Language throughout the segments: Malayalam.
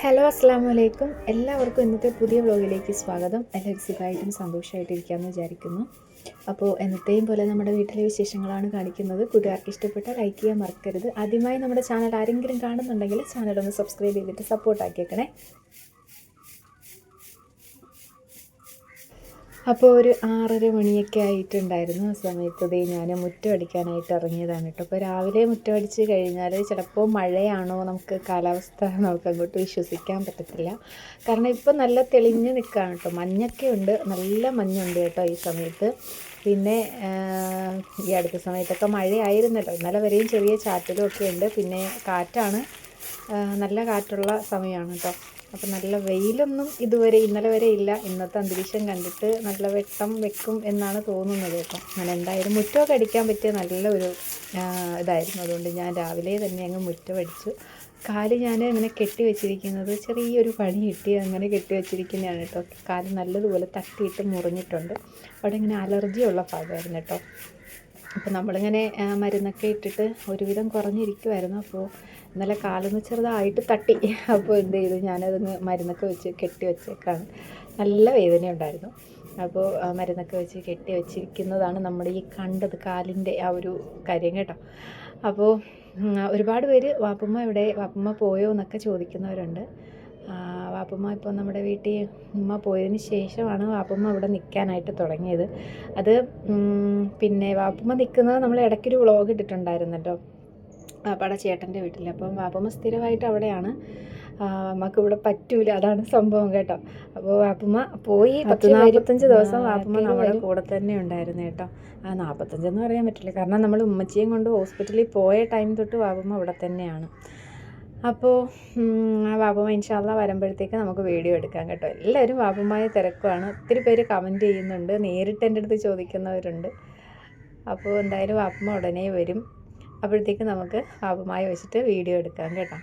ഹലോ അസ്സാം വലൈക്കും എല്ലാവർക്കും ഇന്നത്തെ പുതിയ വ്ലോഗിലേക്ക് സ്വാഗതം. എല്ലാവരും സുഖമായിട്ടും സന്തോഷമായിട്ടിരിക്കാമെന്ന് വിചാരിക്കുന്നു. അപ്പോൾ എന്നത്തെയും പോലെ നമ്മുടെ വീട്ടിലെ വിശേഷങ്ങളാണ് കാണിക്കുന്നത്. കൂട്ടുകാർക്ക് ഇഷ്ടപ്പെട്ട ലൈക്ക് ചെയ്യാൻ മറക്കരുത്. ആദ്യമായി നമ്മുടെ ചാനൽ ആരെങ്കിലും കാണുന്നുണ്ടെങ്കിൽ ചാനൽ ഒന്ന് സബ്സ്ക്രൈബ് ചെയ്തിട്ട് സപ്പോർട്ട് അപ്പോൾ ഒരു ആറര മണിയൊക്കെ ആയിട്ടുണ്ടായിരുന്നു ആ സമയത്ത് ദേ ഞാൻ മുറ്റം അടിക്കാനായിട്ട് ഇറങ്ങിയതാണ് കേട്ടോ. അപ്പോൾ രാവിലെ മുറ്റം അടിച്ച് കഴിഞ്ഞാൽ ചിലപ്പോൾ മഴയാണോ നമുക്ക് കാലാവസ്ഥ നമുക്ക് അങ്ങോട്ട് വിശ്വസിക്കാൻ പറ്റത്തില്ല. കാരണം ഇപ്പോൾ നല്ല തെളിഞ്ഞ് നിൽക്കുകയാണ് കേട്ടോ. മഞ്ഞൊക്കെ ഉണ്ട്. നല്ല മഞ്ഞുണ്ട് കേട്ടോ ഈ സമയത്ത്. പിന്നെ ഈ അടുത്ത സമയത്തൊക്കെ മഴയായിരുന്നല്ലോ. ഇന്നലെ വരെയും ചെറിയ ചാറ്റലും ഒക്കെ ഉണ്ട്. പിന്നെ കാറ്റാണ് നല്ല കാറ്റുള്ള സമയമാണ് കേട്ടോ. അപ്പം നല്ല വെയിലൊന്നും ഇതുവരെ ഇന്നലെ വരെ ഇല്ല. ഇന്നത്തെ അന്തരീക്ഷം കണ്ടിട്ട് നല്ല വെട്ടം വെക്കും എന്നാണ് തോന്നുന്നത് കേട്ടോ. ഞാൻ എന്തായാലും മുറ്റമൊക്കെ അടിക്കാൻ പറ്റിയ നല്ല ഒരു ഇതായിരുന്നു. അതുകൊണ്ട് ഞാൻ രാവിലെ തന്നെ അങ്ങ് മുറ്റം അടിച്ചു. കാൽ ഞാൻ അങ്ങനെ കെട്ടി വെച്ചിരിക്കുന്നത് ചെറിയൊരു പണി കിട്ടി. അങ്ങനെ കെട്ടി വെച്ചിരിക്കുന്നതാണ് കേട്ടോ. കാൽ നല്ലതുപോലെ തട്ടിയിട്ട് മുറിഞ്ഞിട്ടുണ്ട്. അവിടെ ഇങ്ങനെ അലർജി ഉള്ള ഭാഗമായിരുന്നു കേട്ടോ. അപ്പോൾ നമ്മളിങ്ങനെ മരുന്നൊക്കെ ഇട്ടിട്ട് ഒരുവിധം കുറഞ്ഞിരിക്കുമായിരുന്നു അപ്പോൾ ഇന്നലെ കാലൊന്ന് ചെറുതായിട്ട് തട്ടി. അപ്പോൾ എന്ത് ചെയ്തു? ഞാനതൊന്ന് മരുന്നൊക്കെ വെച്ച് കെട്ടി വെച്ചേക്കാണ്. നല്ല വേദന ഉണ്ടായിരുന്നു അപ്പോൾ മരുന്നൊക്കെ വെച്ച് കെട്ടി വെച്ചിരിക്കുന്നതാണ് നമ്മുടെ ഈ കണ്ടത് കാലിന്റെ ആ ഒരു കാര്യം കേട്ടോ. അപ്പോൾ ഒരുപാട് പേര് വാപ്പമ്മ ഇവിടെ വാപ്പമ്മ പോയോ എന്നൊക്കെ ചോദിക്കുന്നവരുണ്ട്. വാപ്പമ്മ ഇപ്പോൾ നമ്മുടെ വീട്ടിൽ ഉമ്മ പോയതിന് ശേഷമാണ് വാപ്പമ്മ അവിടെ നിൽക്കാനായിട്ട് തുടങ്ങിയത്. അത് പിന്നെ വാപ്പമ്മ നിൽക്കുന്നത് നമ്മൾ ഇടയ്ക്കൊരു വ്ളോഗ് ഇട്ടിട്ടുണ്ടായിരുന്നല്ലോ. വാപ്പയുടെ ചേട്ടന്റെ വീട്ടിൽ. അപ്പം വാപ്പമ്മ സ്ഥിരമായിട്ട് അവിടെയാണ്. നമുക്ക് ഇവിടെ പറ്റൂല. അതാണ് സംഭവം കേട്ടോ. അപ്പോൾ വാപ്പമ്മ പോയി പത്ത് നാൽപ്പത്തഞ്ച് ദിവസം വാപ്പമ്മ നമ്മുടെ കൂടെ തന്നെ ഉണ്ടായിരുന്നു കേട്ടോ. ആ നാൽപ്പത്തഞ്ചെന്ന് പറയാൻ പറ്റില്ല. കാരണം നമ്മൾ ഉമ്മച്ചിയും കൊണ്ട് ഹോസ്പിറ്റലിൽ പോയ ടൈം തൊട്ട് വാപ്പമ്മ ഇവിടെ തന്നെയാണ്. അപ്പോൾ വാപ്പമ്മ ഇൻഷാല്ല വരുമ്പോഴത്തേക്ക് നമുക്ക് വീഡിയോ എടുക്കാം കേട്ടോ. എല്ലാവരും വാപ്പമ്മയെ തിരക്കുവാണ്. ഒത്തിരി പേര് കമന്റ് ചെയ്യുന്നുണ്ട്. നേരിട്ട് എന്റെ അടുത്ത് ചോദിക്കുന്നവരുണ്ട്. അപ്പോൾ എന്തായാലും വാപ്പമ്മ ഉടനെ വരും. അപ്പോഴത്തേക്ക് നമുക്ക് വാപ്പമ്മയെ വെച്ചിട്ട് വീഡിയോ എടുക്കാം കേട്ടോ.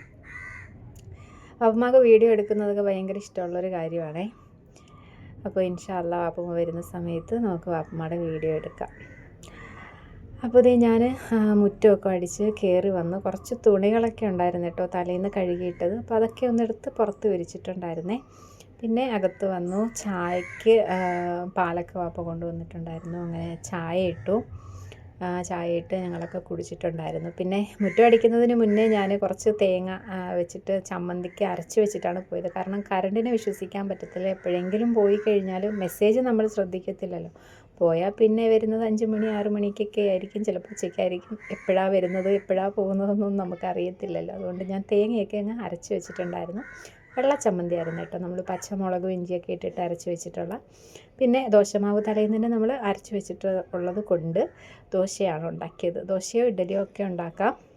വാപ്പമ്മക്ക് വീഡിയോ എടുക്കുന്നതൊക്കെ ഭയങ്കര ഇഷ്ടമുള്ളൊരു കാര്യമാണേ. അപ്പോൾ ഇൻഷാല്ല വാപ്പമ്മ വരുന്ന സമയത്ത് നമുക്ക് വാപ്പമ്മയുടെ വീഡിയോ എടുക്കാം. അപ്പോൾ ഇതേ ഞാൻ മുറ്റമൊക്കെ അടിച്ച് കയറി വന്ന് കുറച്ച് തുണികളൊക്കെ ഉണ്ടായിരുന്നു കേട്ടോ തലേന്ന് കഴുകിയിട്ടത്. അപ്പോൾ അതൊക്കെ ഒന്നെടുത്ത് പുറത്ത് വിരിച്ചിട്ടുണ്ടായിരുന്നേ. പിന്നെ അകത്ത് വന്നു ചായക്ക് പാലക്ക വാപ്പ കൊണ്ടുവന്നിട്ടുണ്ടായിരുന്നു. അങ്ങനെ ചായ ഇട്ടു. ചായ ഇട്ട് ഞങ്ങളൊക്കെ കുടിച്ചിട്ടുണ്ടായിരുന്നു. പിന്നെ മുറ്റം അടിക്കുന്നതിന് മുന്നേ ഞാൻ കുറച്ച് തേങ്ങ വെച്ചിട്ട് ചമ്മന്തിക്ക് അരച്ച് വെച്ചിട്ടാണ് പോയത്. കാരണം കറണ്ടിനെ വിശ്വസിക്കാൻ പറ്റത്തില്ല. എപ്പോഴെങ്കിലും പോയി കഴിഞ്ഞാൽ മെസ്സേജ് നമ്മൾ ശ്രദ്ധിക്കത്തില്ലല്ലോ. പോയാൽ പിന്നെ വരുന്നത് അഞ്ച് മണി ആറ് മണിക്കൊക്കെ ആയിരിക്കും. ചിലപ്പോൾ ഉച്ചയ്ക്കായിരിക്കും. എപ്പോഴാണ് വരുന്നത് എപ്പോഴാണ് പോകുന്നതെന്നൊന്നും നമുക്കറിയത്തില്ലല്ലോ. അതുകൊണ്ട് ഞാൻ തേങ്ങയൊക്കെ അങ്ങ് അരച്ച് വെച്ചിട്ടുണ്ടായിരുന്നു. വെള്ള ചമ്മന്തി ആയിരുന്നു കേട്ടോ. നമ്മൾ പച്ചമുളകും ഇഞ്ചിയൊക്കെ ഇട്ടിട്ട് അരച്ച് വെച്ചിട്ടുള്ള. പിന്നെ ദോശമാവ് തലേന്ന് നമ്മൾ അരച്ച് വെച്ചിട്ട് ഉള്ളത് കൊണ്ട് ദോശയാണ് ഉണ്ടാക്കിയത്. ദോശയോ ഇഡലിയോ ഒക്കെ ഉണ്ടാക്കാം.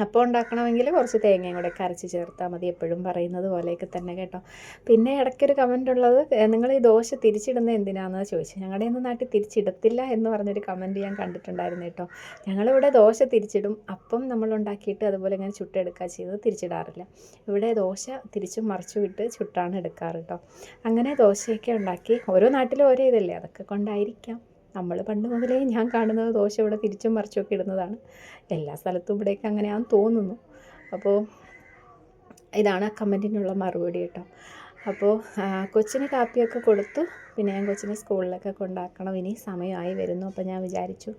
അപ്പം ഉണ്ടാക്കണമെങ്കിൽ കുറച്ച് തേങ്ങയും കൂടെ കരച്ച് ചേർത്താൽ മതി. എപ്പോഴും പറയുന്നത് പോലെയൊക്കെ തന്നെ കേട്ടോ. പിന്നെ ഇടയ്ക്കൊരു കമന്റ് ഉള്ളത് നിങ്ങൾ ഈ ദോശ തിരിച്ചിടുന്നത് എന്തിനാണെന്ന് ചോദിച്ചു ഞങ്ങളുടെ ഒന്നും നാട്ടിൽ തിരിച്ചിടത്തില്ല എന്ന് പറഞ്ഞൊരു കമന്റ് ഞാൻ കണ്ടിട്ടുണ്ടായിരുന്നു കേട്ടോ. ഞങ്ങളിവിടെ ദോശ തിരിച്ചിടും. അപ്പം നമ്മൾ ഉണ്ടാക്കിയിട്ട് അതുപോലെ ഇങ്ങനെ ചുട്ടെടുക്കുക ചെയ്ത് തിരിച്ചിടാറില്ല. ഇവിടെ ദോശ തിരിച്ചും മറിച്ചും വിട്ട് ചുട്ടാണ് എടുക്കാറ് കേട്ടോ. അങ്ങനെ ദോശയൊക്കെ ഉണ്ടാക്കി ഓരോ നാട്ടിലും ഓരോ ഇതല്ലേ? അതൊക്കെ കൊണ്ടായിരിക്കാം. നമ്മൾ പണ്ട് മുതലേ ഞാൻ കാണുന്നത് ദോശ ഇവിടെ തിരിച്ചും മറിച്ചുമൊക്കെ ഇടുന്നതാണ്. എല്ലാ സ്ഥലത്തും ഇവിടെയൊക്കെ അങ്ങനെയാണെന്ന് തോന്നുന്നു. അപ്പോൾ ഇതാണ് ആ കമന്റിനുള്ള മറുപടി കേട്ടോ. അപ്പോൾ കൊച്ചിന് കാപ്പിയൊക്കെ കൊടുത്തു. പിന്നെ ഞാൻ കൊച്ചിനെ സ്കൂളിലൊക്കെ കൊണ്ടാക്കണം. ഇനി സമയമായി വരുന്നു. അപ്പോൾ ഞാൻ വിചാരിച്ചു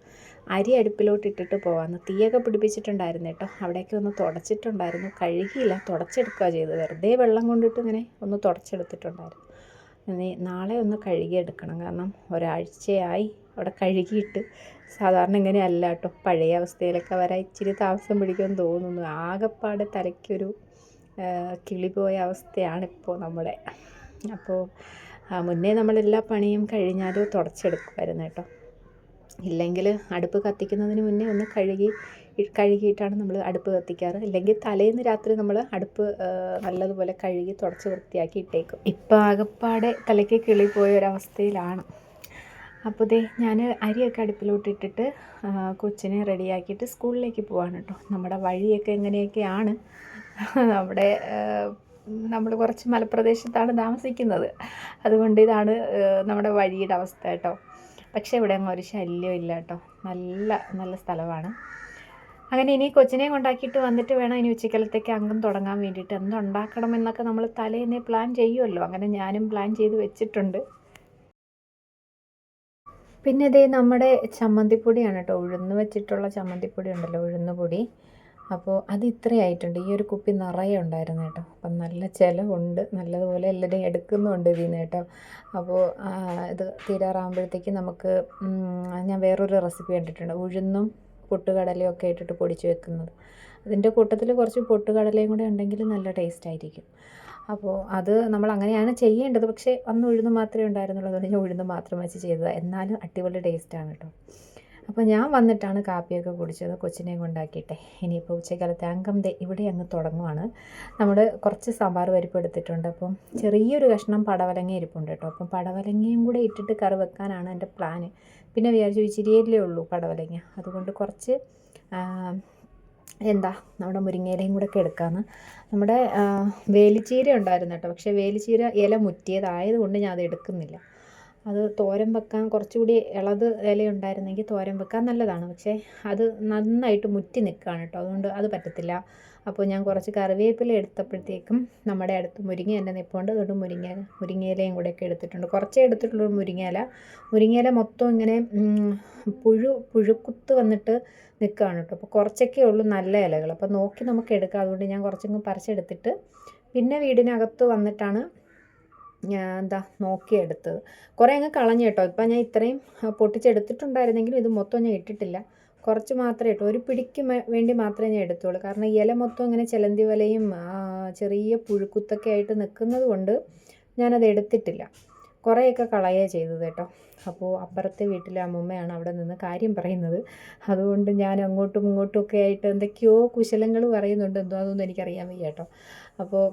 അരി അടുപ്പിലോട്ട് ഇട്ടിട്ട് പോകാമെന്ന് തീയൊക്കെ പിടിപ്പിച്ചിട്ടുണ്ടായിരുന്നു കേട്ടോ. അവിടെയൊക്കെ ഒന്ന് തുടച്ചിട്ടുണ്ടായിരുന്നു. കഴുകിയില്ല. തുടച്ചെടുക്കുക ചെയ്ത് വെറുതെ വെള്ളം കൊണ്ടിട്ട് ഇങ്ങനെ ഒന്ന് തുടച്ചെടുത്തിട്ടുണ്ടായിരുന്നു. നാളെ ഒന്ന് കഴുകിയെടുക്കണം. കാരണം ഒരാഴ്ചയായി അവിടെ കഴുകിയിട്ട്. സാധാരണ ഇങ്ങനെയല്ല കേട്ടോ. പഴയ അവസ്ഥയിലൊക്കെ വരാൻ ഇച്ചിരി താമസം പിടിക്കുമെന്ന് തോന്നുന്നു. ആകെപ്പാടെ തലയ്ക്കൊരു കിളി പോയ അവസ്ഥയാണ് ഇപ്പോൾ നമ്മുടെ. അപ്പോൾ മുന്നേ നമ്മളെല്ലാ പണിയും കഴിഞ്ഞാലും തുടച്ചെടുക്കുമായിരുന്നു കേട്ടോ. ഇല്ലെങ്കിൽ അടുപ്പ് കത്തിക്കുന്നതിന് മുന്നേ ഒന്ന് കഴുകി കഴുകിയിട്ടാണ് നമ്മൾ അടുപ്പ് കത്തിക്കാറ്. ഇല്ലെങ്കിൽ തലേന്ന് രാത്രി നമ്മൾ അടുപ്പ് നല്ലതുപോലെ കഴുകി തുടച്ച് വൃത്തിയാക്കി ഇട്ടേക്കും. ഇപ്പോൾ ആകെപ്പാടെ തലയ്ക്ക് കിളി പോയ ഒരവസ്ഥയിലാണ് അപ്പോൾ ദേ ഞാൻ അരിയൊക്കെ അടുപ്പിലോട്ട് ഇട്ടിട്ട് കൊച്ചിനെ റെഡിയാക്കിയിട്ട് സ്കൂളിലേക്ക് പോവാണ് കേട്ടോ. നമ്മുടെ വഴിയൊക്കെ എങ്ങനെയൊക്കെയാണ് നമ്മുടെ നമ്മൾ കുറച്ച് മലപ്രദേശത്താണ് താമസിക്കുന്നത്. അതുകൊണ്ട് ഇതാണ് നമ്മുടെ വഴിയുടെ അവസ്ഥ കേട്ടോ. പക്ഷേ ഇവിടെ അങ്ങ് ഒരു ശല്യം ഇല്ല കേട്ടോ. നല്ല നല്ല സ്ഥലമാണ്. അങ്ങനെ ഇനി കൊച്ചിനെ കൊണ്ടാക്കിയിട്ട് വന്നിട്ട് വേണം ഇനി ഉച്ചക്കലത്തേക്ക് അംഗം തുടങ്ങാൻ വേണ്ടിയിട്ട്. എന്തുണ്ടാക്കണം എന്നൊക്കെ നമ്മൾ തലേന്നേ പ്ലാൻ ചെയ്യുമല്ലോ. അങ്ങനെ ഞാനും പ്ലാൻ ചെയ്ത് വെച്ചിട്ടുണ്ട്. പിന്നെ ഇതേ നമ്മുടെ ചമ്മന്തിപ്പൊടിയാണ് കേട്ടോ. ഉഴുന്ന് വെച്ചിട്ടുള്ള ചമ്മന്തിപ്പൊടി ഉണ്ടല്ലോ ഉഴുന്ന് പൊടി അപ്പോൾ അത് ഇത്രയായിട്ടുണ്ട്. ഈ ഒരു കുപ്പി നിറയെ ഉണ്ടായിരുന്നു കേട്ടോ. അപ്പം നല്ല ചിലവുണ്ട്. നല്ലതുപോലെ എല്ലാവരും എടുക്കുന്നുണ്ട് ഇതിൽ നിന്ന് കേട്ടോ അപ്പോൾ ഇത് തീരാറാകുമ്പോഴത്തേക്ക് നമുക്ക് ഞാൻ വേറൊരു റെസിപ്പി കണ്ടിട്ടുണ്ട്. ഉഴുന്നും പൊട്ടുകടലയും ഒക്കെ ഇട്ടിട്ട് പൊടിച്ച് വെക്കുന്നത്. അതിന്റെ കൂട്ടത്തിൽ കുറച്ച് പൊട്ടുകടലയും കൂടെ ഉണ്ടെങ്കിൽ നല്ല ടേസ്റ്റ് ആയിരിക്കും. അപ്പോൾ അത് നമ്മൾ അങ്ങനെയാണ് ചെയ്യേണ്ടത്. പക്ഷേ അന്ന് ഉഴുന്ന് മാത്രമേ ഉണ്ടായിരുന്നുള്ളൂ. അതുകൊണ്ട് ഞാൻ ഉഴുന്ന് മാത്രം വെച്ച് ചെയ്തതാണ് എന്നാലും അടിപൊളി ടേസ്റ്റാണ് കേട്ടോ അപ്പോൾ ഞാൻ വന്നിട്ടാണ് കാപ്പിയൊക്കെ കുടിച്ചത്. കൊച്ചിനെയും കൊണ്ടാക്കിയിട്ടെ. ഇനിയിപ്പോൾ ഉച്ചക്കാലത്തെ അംഗം ദേ ഇവിടെ അങ്ങ് തുടങ്ങുവാണ്. നമ്മൾ കുറച്ച് സാമ്പാർ പരിപ്പ് എടുത്തിട്ടുണ്ട്. അപ്പം ചെറിയൊരു കഷ്ണം പടവലങ്ങ ഇരിപ്പുണ്ട് കേട്ടോ അപ്പം പടവലങ്ങയും കൂടെ ഇട്ടിട്ട് കറി വെക്കാനാണ് എന്റെ പ്ലാന് പിന്നെ വിചാരിച്ചു ഇച്ചിരിയല്ലേ ഉള്ളൂ പടവലങ്ങ. അതുകൊണ്ട് കുറച്ച് എന്താ നമ്മുടെ മുരിങ്ങയിലയും കൂടെ ഒക്കെ എടുക്കാമെന്ന് നമ്മുടെ വേലിച്ചീര ഉണ്ടായിരുന്നു കേട്ടോ. പക്ഷേ വേലിച്ചീര ഇല മുറ്റിയതായത് കൊണ്ട് ഞാൻ അത് എടുക്കുന്നില്ല. അത് തോരൻ വെക്കാൻ കുറച്ചുകൂടി ഇളത് ഇല ഉണ്ടായിരുന്നെങ്കിൽ തോരൻ വെക്കാൻ നല്ലതാണ്. പക്ഷേ അത് നന്നായിട്ട് മുറ്റി നിൽക്കുകയാണ് കേട്ടോ. അതുകൊണ്ട് അത് പറ്റത്തില്ല. അപ്പോൾ ഞാൻ കുറച്ച് കറിവേപ്പില എടുത്തപ്പോഴത്തേക്കും നമ്മുടെ അടുത്ത് മുരിങ്ങ തന്നെ നിൽപ്പുണ്ട് അതുകൊണ്ട് മുരിങ്ങ മുരിങ്ങയിലയും കൂടെയൊക്കെ എടുത്തിട്ടുണ്ട്. കുറച്ചേ എടുത്തിട്ടുള്ളൂ മുരിങ്ങയില. മുരിങ്ങയില മൊത്തം ഇങ്ങനെ പുഴു പുഴുക്കുത്ത് വന്നിട്ട് നിൽക്കുകയാണ് കേട്ടോ. അപ്പോൾ കുറച്ചൊക്കെ ഉള്ളൂ നല്ല ഇലകൾ. അപ്പോൾ നോക്കി നമുക്ക് എടുക്കാം. അതുകൊണ്ട് ഞാൻ കുറച്ചങ്ങ് പറിച്ചെടുത്തിട്ട് പിന്നെ വീടിനകത്ത് വന്നിട്ടാണ് എന്താ നോക്കിയെടുത്തത്. കുറേ അങ്ങ് കളഞ്ഞു കേട്ടോ. ഇപ്പം ഞാൻ ഇത്രയും പൊട്ടിച്ചെടുത്തിട്ടുണ്ടായിരുന്നെങ്കിലും ഇത് മൊത്തം ഞാൻ ഇട്ടിട്ടില്ല. കുറച്ച് മാത്രമേ ഇട്ടു. ഒരു പിടിക്ക് വേണ്ടി മാത്രമേ ഞാൻ എടുത്തുള്ളൂ. കാരണം ഇല മൊത്തം ഇങ്ങനെ ചിലന്തി വലയും ചെറിയ പുഴുക്കുത്തൊക്കെ ആയിട്ട് നിൽക്കുന്നത് കൊണ്ട് ഞാനത് എടുത്തിട്ടില്ല. കുറേയൊക്കെ കളയുക ചെയ്തത് കേട്ടോ. അപ്പോൾ അപ്പുറത്തെ വീട്ടിലെ അമ്മൂമ്മയാണ് അവിടെ നിന്ന് കാര്യം പറയുന്നത്. അതുകൊണ്ട് ഞാൻ അങ്ങോട്ടും ഇങ്ങോട്ടും ഒക്കെ ആയിട്ട് എന്തൊക്കെയോ കുശലങ്ങൾ പറയുന്നുണ്ട്. എന്തോ അതൊന്നും എനിക്കറിയാൻ വയ്യ കേട്ടോ. അപ്പോൾ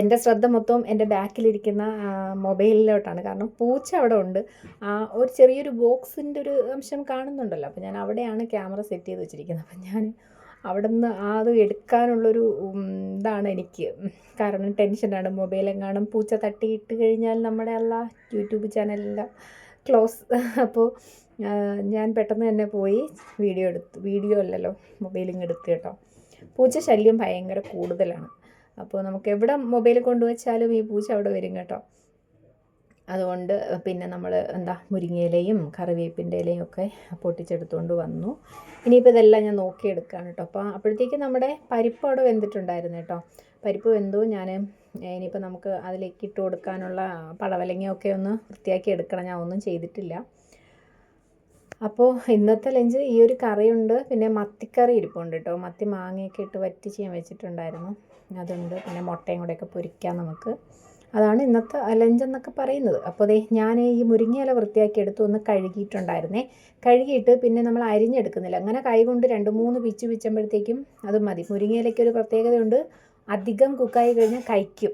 എന്റെ ശ്രദ്ധ മൊത്തം എന്റെ ബാക്കിലിരിക്കുന്ന മൊബൈലിലോട്ടാണ്. കാരണം പൂച്ച അവിടെ ഉണ്ട്. ഒരു ചെറിയൊരു ബോക്സിന്റെ ഒരു അംശം കാണുന്നുണ്ടല്ലോ. അപ്പോൾ ഞാൻ അവിടെയാണ് ക്യാമറ സെറ്റ് ചെയ്ത് വെച്ചിരിക്കുന്നത്. അപ്പം ഞാൻ അവിടെ നിന്ന് അത് എടുക്കാനുള്ളൊരു ഇതാണ് എനിക്ക്. കാരണം ടെൻഷനാണ്. മൊബൈലെങ്ങാനും പൂച്ച തട്ടിയിട്ട് കഴിഞ്ഞാൽ നമ്മുടെ അല്ല യൂട്യൂബ് ചാനലെല്ലാം ക്ലോസ്. അപ്പോൾ ഞാൻ പെട്ടെന്ന് തന്നെ പോയി വീഡിയോ എടുത്തു വീഡിയോ അല്ലല്ലോ മൊബൈലിങ് എടുത്ത് കേട്ടോ. പൂച്ച ശല്യം ഭയങ്കര കൂടുതലാണ്. അപ്പോൾ നമുക്ക് എവിടെ മൊബൈൽ കൊണ്ടുവച്ചാലും ഈ പൂച്ച അവിടെ വരും കേട്ടോ. അതുകൊണ്ട് പിന്നെ നമ്മൾ എന്താ മുരിങ്ങയിലയും കറിവേപ്പിന്റെ ഇലയും ഒക്കെ പൊട്ടിച്ചെടുത്തുകൊണ്ട് വന്നു. ഇനിയിപ്പോൾ ഇതെല്ലാം ഞാൻ നോക്കിയെടുക്കുകയാണ് കേട്ടോ. അപ്പോൾ അപ്പോഴത്തേക്ക് നമ്മുടെ പരിപ്പ് അവിടെ വെന്തിട്ടുണ്ടായിരുന്നു കേട്ടോ. പരിപ്പ് വെന്തു. ഞാൻ ഇനിയിപ്പോൾ നമുക്ക് അതിലേക്ക് ഇട്ട് കൊടുക്കാനുള്ള പടവലങ്ങയൊക്കെ ഒന്ന് വൃത്തിയാക്കി എടുക്കണം. ഞാൻ ഒന്നും ചെയ്തിട്ടില്ല. അപ്പോൾ ഇന്നത്തെ ലഞ്ച് ഈ ഒരു കറിയുണ്ട്. പിന്നെ മത്തിക്കറി ഇരിപ്പുണ്ട് കേട്ടോ. മത്തി മാങ്ങയൊക്കെ ഇട്ട് വറ്റിച്ച് ഞാൻ വെച്ചിട്ടുണ്ടായിരുന്നു. അതുണ്ട്. പിന്നെ മുട്ടയും കൂടെയൊക്കെ പൊരിക്കാം നമുക്ക്. അതാണ് ഇന്നത്തെ അലഞ്ച് എന്നൊക്കെ പറയുന്നത്. അപ്പോൾ അതേ ഞാൻ ഈ മുരിങ്ങയില വൃത്തിയാക്കി എടുത്ത് ഒന്ന് കഴുകിയിട്ടുണ്ടായിരുന്നേ. കഴുകിയിട്ട് പിന്നെ നമ്മൾ അരിഞ്ഞെടുക്കുന്നില്ല. അങ്ങനെ കൈകൊണ്ട് രണ്ട് മൂന്ന് പിച്ച് പിച്ചുമ്പോഴത്തേക്കും അത് മതി. മുരിങ്ങയിലയ്ക്ക് ഒരു പ്രത്യേകതയുണ്ട്. അധികം കുക്കായി കഴിഞ്ഞാൽ കഴിക്കും.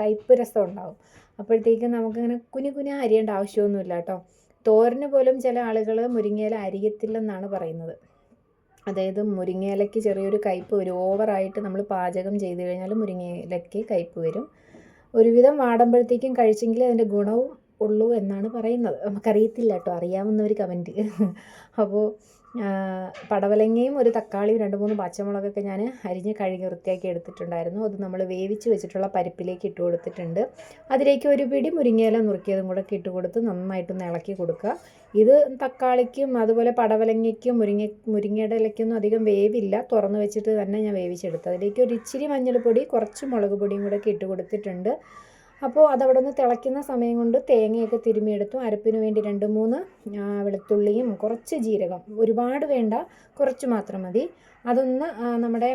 കയ്പ്പ് രസം ഉണ്ടാവും. അപ്പോഴത്തേക്കും നമുക്കിങ്ങനെ കുനി കുനി അരിയേണ്ട ആവശ്യമൊന്നുമില്ല കേട്ടോ. തോരന് പോലും ചില ആളുകൾ മുരിങ്ങയില അരിയത്തില്ലെന്നാണ് പറയുന്നത്. അതായത് മുരിങ്ങയിലയ്ക്ക് ചെറിയൊരു കയ്പ്പ് വരും. ഓവറായിട്ട് നമ്മൾ പാചകം ചെയ്ത് കഴിഞ്ഞാൽ മുരിങ്ങയിലയ്ക്ക് കയ്പ്പ് വരും. ഒരുവിധം വാടുമ്പോഴത്തേക്കും കഴിച്ചെങ്കിൽ അതിന്റെ ഗുണവും ഉള്ളൂ എന്നാണ് പറയുന്നത്. നമുക്കറിയത്തില്ല കേട്ടോ. അറിയാവുന്നവർ കമന്റ് അപ്പോൾ പടവലങ്ങയും ഒരു തക്കാളിയും രണ്ട് മൂന്ന് പച്ചമുളകൊക്കെ ഞാൻ അരിഞ്ഞ് കഴുകി വൃത്തിയാക്കി എടുത്തിട്ടുണ്ടായിരുന്നു. അത് നമ്മൾ വേവിച്ച് വെച്ചിട്ടുള്ള പരിപ്പിലേക്ക് ഇട്ട് കൊടുത്തിട്ടുണ്ട്. അതിലേക്ക് ഒരു പിടി മുരിങ്ങയില നുറുക്കിയതും കൂടെ ഇട്ട് കൊടുത്ത് നന്നായിട്ടൊന്ന് ഇളക്കി കൊടുക്കുക. ഇത് തക്കാളിക്കും അതുപോലെ പടവലങ്ങയ്ക്കും മുരിങ്ങ മുരിങ്ങയുടെ ഇലയ്ക്കൊന്നും അധികം വേവില്ല. തുറന്ന് വെച്ചിട്ട് തന്നെ ഞാൻ വേവിച്ചെടുത്തു. അതിലേക്ക് ഒരു ഇച്ചിരി മഞ്ഞൾപ്പൊടി കുറച്ച് മുളക് പൊടിയും കൂടെ ഇട്ട് കൊടുത്തിട്ടുണ്ട്. അപ്പോൾ അതവിടെ നിന്ന് തിളയ്ക്കുന്ന സമയം കൊണ്ട് തേങ്ങയൊക്കെ തിരുമിയെടുത്തു അരപ്പിന് വേണ്ടി രണ്ട് മൂന്ന് വെളുത്തുള്ളിയും കുറച്ച് ജീരകം. ഒരുപാട് വേണ്ട കുറച്ച് മാത്രം മതി. അതൊന്ന് നമ്മുടെ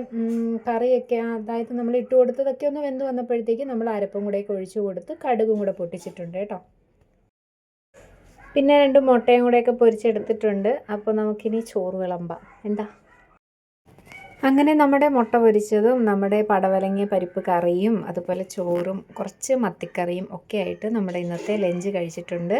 കറിയൊക്കെ അതായത് നമ്മൾ ഇട്ട് കൊടുത്തതൊക്കെ ഒന്ന് വെന്ത് വന്നപ്പോഴത്തേക്ക് നമ്മൾ അരപ്പും കൂടെ ഒഴിച്ചു കൊടുത്ത് കടുകും കൂടെ പൊട്ടിച്ചിട്ടുണ്ട് കേട്ടോ. പിന്നെ രണ്ട് മുട്ടയും കൂടെയൊക്കെ പൊരിച്ചെടുത്തിട്ടുണ്ട്. അപ്പോൾ നമുക്കിനി ചോറ് വിളമ്പാം. എന്താ? അങ്ങനെ നമ്മുടെ മുട്ട പൊരിച്ചതും നമ്മുടെ പടവലങ്ങിയ പരിപ്പ് കറിയും അതുപോലെ ചോറും കുറച്ച് മത്തിക്കറിയും ഒക്കെ ആയിട്ട് നമ്മുടെ ഇന്നത്തെ ലഞ്ച് കഴിച്ചിട്ടുണ്ട്.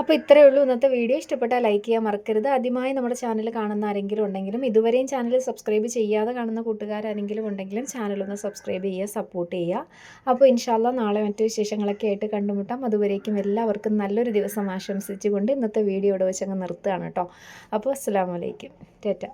അപ്പോൾ ഇത്രയേ ഉള്ളൂ. ഇന്നത്തെ വീഡിയോ ഇഷ്ടപ്പെട്ടാൽ ലൈക്ക് ചെയ്യാൻ മറക്കരുത്. ആദ്യമായി നമ്മുടെ ചാനൽ കാണുന്ന ആരെങ്കിലും ഉണ്ടെങ്കിലും ഇതുവരെയും ചാനൽ സബ്സ്ക്രൈബ് ചെയ്യാതെ കാണുന്ന കൂട്ടുകാരെങ്കിലും ഉണ്ടെങ്കിലും ചാനലൊന്ന് സബ്സ്ക്രൈബ് ചെയ്യുക സപ്പോർട്ട് ചെയ്യുക. അപ്പോൾ ഇൻഷാല്ല നാളെ മറ്റു വിശേഷങ്ങളൊക്കെ ആയിട്ട് കണ്ടുമുട്ടാം. അതുവരേക്കും എല്ലാവർക്കും നല്ലൊരു ദിവസം ആശംസിച്ചുകൊണ്ട് ഇന്നത്തെ വീഡിയോ ഇവിടെ വെച്ചങ്ങ് നിർത്തുകയാണ് കേട്ടോ. അപ്പോൾ അസ്സാം വലൈക്കും ടാറ്റ.